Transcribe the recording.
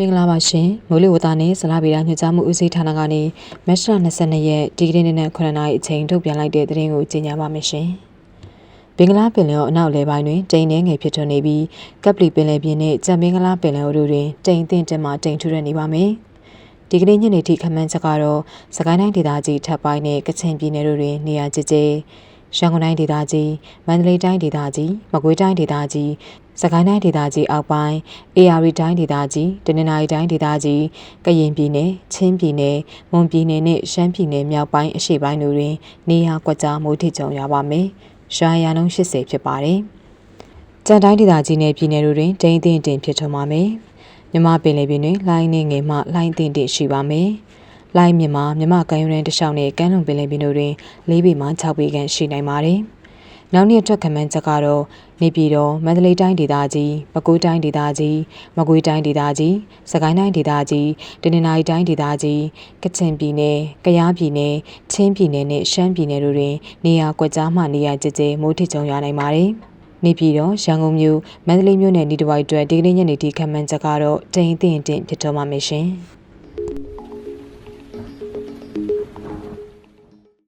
င်္ဂလာပါရှင်မိုးလေဝသနဲ့ဇလဗေဒညွှန်ကြားမှုဦးစီးဌာနကနေမတ်လ22ရက်ဒီကနေ့နေ့နဲ့9နာရီအချိန်ထုတ်ပြန်လိုက်တဲ့သတင်းကိုကြေညာပါမယ်ရှင်ဘင်္ဂလားပင်လယ်အော်အနောက်လေပိုင်းတွင်တိမ်နှဲငယ်ဖြစ်ထွန်းနေပြီးကပ်ပလီပင်လယ်ပြင်နှင့်ကြံဘင်္ဂလားပင်လယ်အော်တို့တွင်တိမ်အထင်တင်မှတိမ်ထူရနေပါမယ်ဒီကနေ့ညနေထိခန့်မှန်းချက်ကတော့စကိုင်းတိုင်းဒေသကြီးထပ်ပိုင်းနဲ့ကချင်ပြည်နယ်တို့တွင်နေရာကျကျ ရန်ကုန်တိုင်းဒေသကြီးမန္တလေးတိုင်းဒေသကြီးမကွေးတိုင်းဒေသကြီးစကိုင်းတိုင်းဒေသကြီးအောက်ပိုင်း AR တိုင်းဒေသကြီးတနင်္သာရီတိုင်းဒေသကြီးကရင်ပြည်နယ်ချင်းပြည်နယ်မွန်ပြည်နယ်နဲ့ရှမ်းပြည်နယ်မြောက်ပိုင်းအရှေ့ပိုင်းတို့တွင် နေရာကွက်ကြားမိုးထစ်ကြုံရပါမယ်။ရှားရနှုန်း80ဖြစ်ပါတယ်။ကြံတိုင်းဒေသကြီးနယ်ပြည်နယ်တို့တွင်ဒိန်းအထင်တင်ဖြစ်ထွန်းပါမယ်။မြမပင်လေပင်တွင်လိုင်းနေငယ်မှလိုင်းအထင်တင်ရှိပါမယ်။ လိုင်းမြမမြမကမ်းရိုးတန်းတစ်လျှောက်နဲ့ကမ်းလွန်ပင်လယ်ပင်တို့တွင်၄ပေမှ6ပေခန့်ရှိနိုင်ပါတယ်။နောက်နေ့အတွက်ခန့်မှန်းချက်ကတော့နေပြည်တော်မန္တလေးတိုင်းဒေသကြီးပဲခူးတိုင်းဒေသကြီးမကွေးတိုင်းဒေသကြီးစကိုင်းတိုင်းဒေသကြီးတနင်္သာရီတိုင်းဒေသကြီးကချင်ပြည်နယ်ကယားပြည်နယ်ချင်းပြည်နယ်နဲ့ရှမ်းပြည်နယ်တို့တွင်နေရာကွက်ကြားမှနေရာကျကျမိုးထစ်ကြုံရနိုင်ပါတယ်။နေပြည်တော်ရန်ကုန်မြို့မန္တလေးမြို့နယ်ဤတစ်ဝိုက်အတွက်ဒီကနေ့ညနေထိခန့်မှန်းချက်ကတော့တိမ်အထင်အထင်ဖြစ်တော့မှာမရှင်။